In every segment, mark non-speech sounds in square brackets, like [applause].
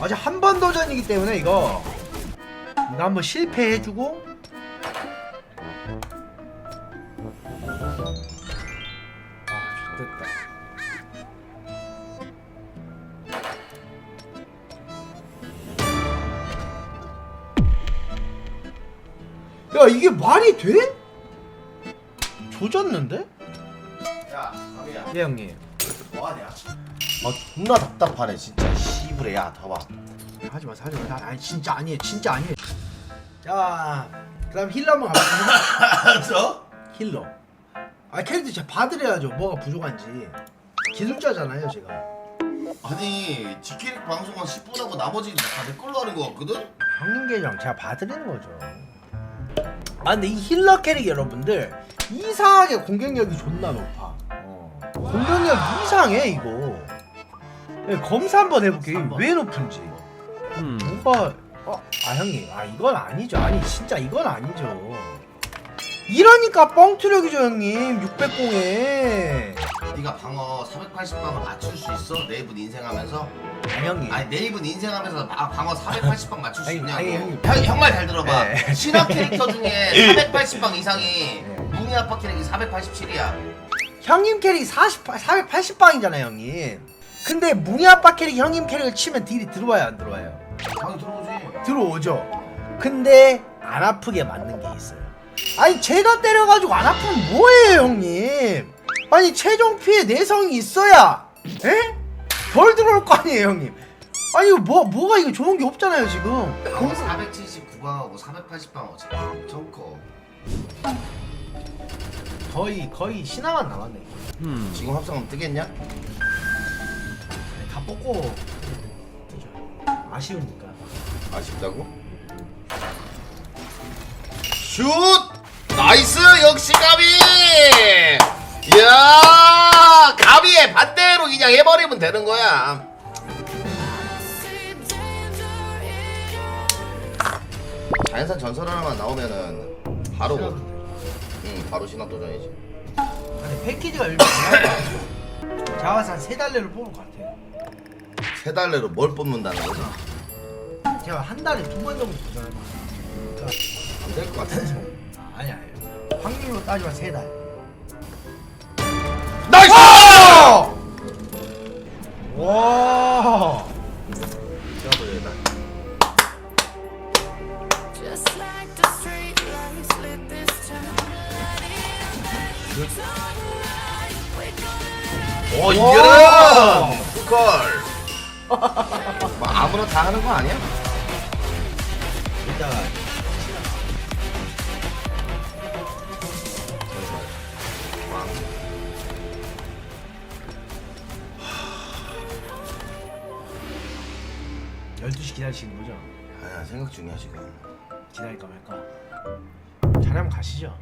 아직 한번 도전이기 때문에 이거 이거 한번 실패해주고 아 좋됐다 야 이게 말이 돼? 조졌는데? 야, 가비야. 예 형님 뭐하냐? 아, 존나 답답하네, 진짜. 씨부레, 야, 더 봐. 하지 마세요 하지 마세요 아니 진짜 아니에요 진짜 아니에요 자 그다음 힐러 한번 가볼까요? 알았어? 힐러 아 캐릭터 진짜 봐드려야죠 뭐가 부족한지 기술자잖아요 제가 아니, 지키릭 방송만 10분 하고 나머지는 다내 걸로 하는 거 같거든? 형님 계정 제가 봐드리는 거죠 아 근데 이 힐러 캐릭 여러분들 이상하게 공격력이 존나 높아 어. 공격력 이상해 이거 네, 검사 한번 해볼게요 이게 왜 높은지 뭐가 어? 아 형님 아 이건 아니죠 아니 진짜 이건 아니죠 이러니까 뻥투력이죠 형님 600공에 네가 방어 480방을 맞출 수 있어? 네이븐 인생하면서? 아니 형님 아니, 네이븐 인생하면서 아, 방어 480방 맞출 수 아니, 있냐고. 아니, 형님. 형말 잘 들어봐. 네. 신화 캐릭터 [laughs] 중에 480방 이상이 네. 무늬 아빠 캐릭이 487이야. 형님 캐릭 40, 480방이잖아요 형님 근데 무니아빠 캐릭 형님 캐릭을 치면 딜이 들어와요 안 들어와요 방이 들어오지. 들어오죠 근데 안 아프게 맞는 게 있어요 아니 제가 때려가지고 안 아프면 뭐예요 형님 아니 최종 피해 내성이 있어야 에? 덜 들어올 거 아니에요 형님 아니 이거 뭐, 뭐가 이거 좋은 게 없잖아요 지금 방어 479방하고 480방 어차피 엄청 커. 거의 거의 신화만 남았네 지금 합성하면 뜨겠냐? 다 뽑고 뜨죠. 아쉬우니까 아쉽다고? 슛! 나이스! 역시 가비! 이야! 가비의 반대로 그냥 해버리면 되는 거야. 자연산 전설 하나만 나오면은 바로 응 바로 신화 도전이지. 아니 패키지가 나와요 제가 봐서 한세 달래를 뽑을 것 같아요 세 달래로 뭘 뽑는다는 거지? 제가 한 달에 두 번 정도 도전할 것 같아요 안 될 것 같아. 아, [laughs] 아니 아니 확률로 따지면 세 달. 나이스! 와. 뭐 아무나 다 하는 거 아니야? 이따가 열두 시 기다리시는 거죠? 아 생각 중이야 지금. 기다릴까 말까. 자리 한번 가시죠.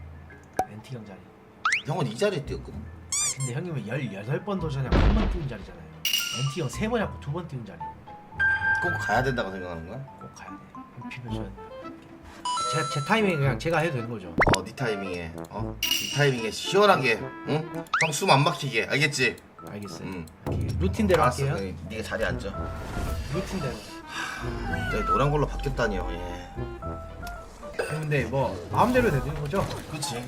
엔티 경자리. 형은 이 자리에 뛰었거든. 아 근데 형님은 18번 도전하고 한번 띄운 자리잖아요. 엔티 형세번 하고 두번 띄운 자리. 꼭 가야 된다고 생각하는 거야? 꼭 가야 돼. 형 비벼줘야 돼. 제, 제 타이밍 그냥 제가 해도 되는 거죠. 어, 네 타이밍에, 어, 네 타이밍에 시원하게, 응? 형숨안 막히게, 알겠지? 알겠어요. 응. 오케이. 루틴대로 알았어, 할게요. 형이 네가 자리 앉아. 루틴대로. 저기 노란 걸로 바뀌었다니요, 예. 형, 근데 뭐 마음대로 되는 거죠? 그렇지.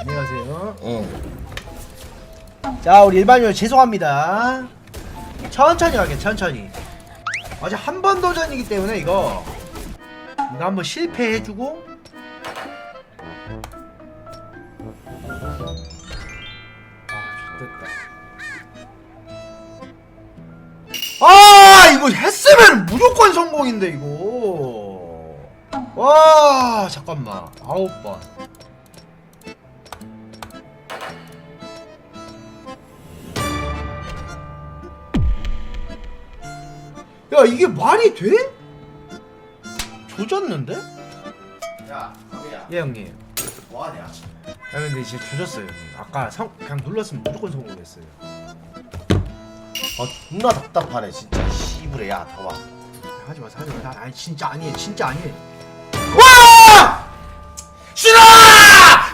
안녕하세요. 응. 자 우리 일반인들 죄송합니다. 천천히 할게 천천히. 아직 한번 도전이기 때문에 이거 이거 한번 실패해주고 아 좋됐다. 아 이거 했으면 무조건 성공인데 이거. 와 잠깐만 아홉 번. 야 이게 말이 돼? 조졌는데? 야, 가비야, 예 형님. 뭐 하냐? 야 근데 이제 조졌어요 형님. 아까 성 그냥 눌렀으면 무조건 성공했어요. 아, 존나 답답하네, 진짜. 씨부레, 야, 더 봐. 하지 마세요 하지 마세요. 아니 진짜 아니에요 진짜 아니에요. 와! 싫어!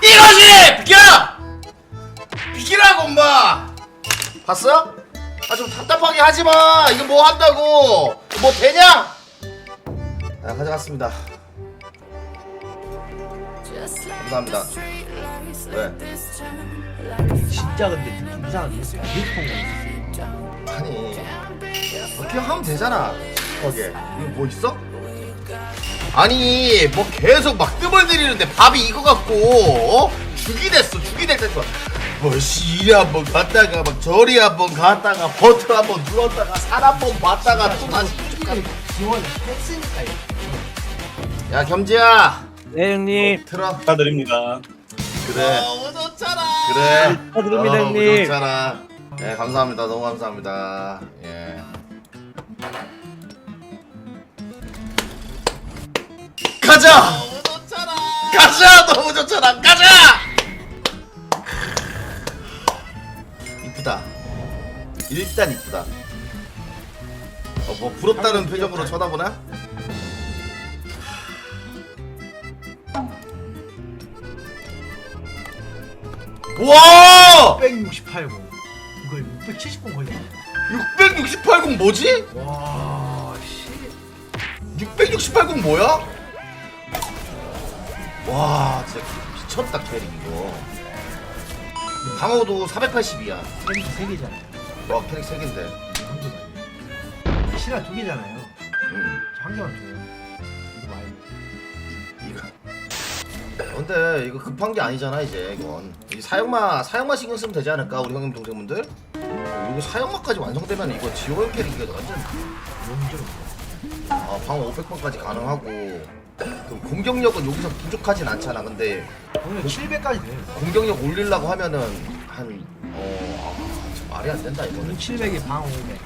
이거지! 비켜! 비키라고, 엄마! 봤어? 아, 좀 답답하게 하지 마! 이거 뭐 한다고! 뭐 되냐? 아 가져갔습니다. 감사합니다. 왜? a 진짜 근데 느낌 이상한데 뉴스통 zone. 아니 Can't be 어, 그냥 하면 되잖아. 거기에 이거 뭐 있어? 아니 뭐 계속 막 뜸을 들이는데 밥이 이거 갖고 어? 죽이 됐어 죽이 될 때도 뭐씨 이리 한번 갔다가 막 저리 한번 갔다가 버튼 한번 눌렀다가 산 한번 봤다가 또 다시 지원 했으니까 이거. 야 겸지야. 네 형님. 틀어. 축하드립니다. 그래. 너무 좋잖아. 그래. 축하드립니다 너무 형님. 좋잖아. 예 감사합니다. 너무 감사합니다. 예. 가자! 너무 좋잖아. 가자! 너무 좋잖아. 가자 이쁘다 일단 이쁘다 어, 뭐 부럽다는 표정으로 쳐다보나? 와 668공 이거 670공 거의 668공 뭐지? 와 씨. 668공 뭐야? 와 진짜 미쳤다 캐릭 이거 방어도 480이야. 캐릭 3개잖아요. 와 캐릭 3개인데. 한 개만 실화 2개잖아요. 음. 한 개만 줘요. 이거 말고 이거. 근데 이거 급한 게 아니잖아 이제 이건. 이 사용마 사용마 신경 쓰면 되지 않을까 우리 형님 동생분들? 이거 사용마까지 완성되면 이거 지오형 캐릭이 완전 힘들어 아, 방어 500번까지 가능하고. 그 공격력은 여기서 부족하진 않잖아 근데 오늘 700까지 돼요 공격력 올리려고 하면은 한 어 아, 참 말이 안 된다 이거는 돈 700에 방 500.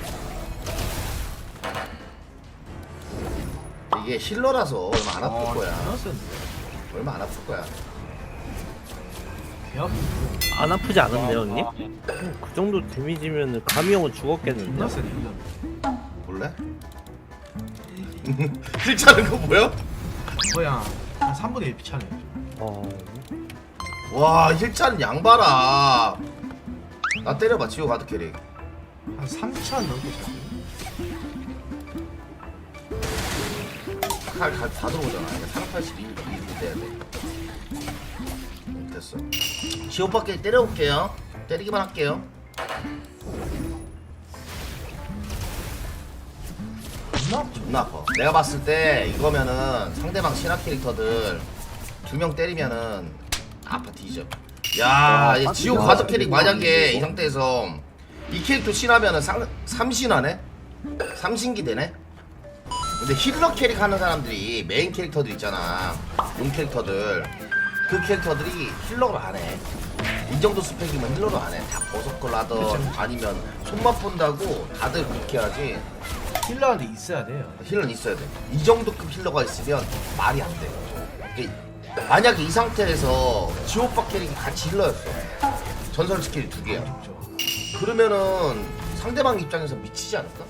이게 힐러라서 얼마 안 아플 거야 알았었는데. 얼마 안 아플 거야. 안 아프지 않은데요 형님? 음, 그 정도 데미지면 감이 형은 죽었겠는데. 볼래? [laughs] 힐 차는 거 뭐야? 거의 한 3분의 1 비차네요 어... 와 힐차는 양봐라 나 때려봐 지오 가드 캐릭 한 3천 넘게 차요 칼, 칼, 다 들어오잖아. 이게 382 이렇게 돼야 돼. 음, 됐어. 지오밖에 때려볼게요. 때리기만 할게요. 존나 아파. 내가 봤을 때 이거면은 상대방 신화 캐릭터들 두 명 때리면은 아파 뒤져. 야, 이 지오 가드 캐릭 만약에 이 상태에서 이 캐릭터 신하면은 상, 3신하네? 3신기 되네? 근데 힐러 캐릭 하는 사람들이 메인 캐릭터들 있잖아. 용 캐릭터들. 그 캐릭터들이 힐러를 안해. 이 정도 스펙이면 힐러를 안해. 다 버섯걸 하던 아니면 손맛 본다고 다들 그렇게 하지. 힐러한테 있어야 돼요. 힐러는 있어야 돼. 이 정도급 힐러가 있으면 말이 안 돼. 만약에 이 상태에서 지오빠 캐릭이 같이 힐러였어. 전설 스킬이 두 개야. 그러면은 상대방 입장에서 미치지 않을까?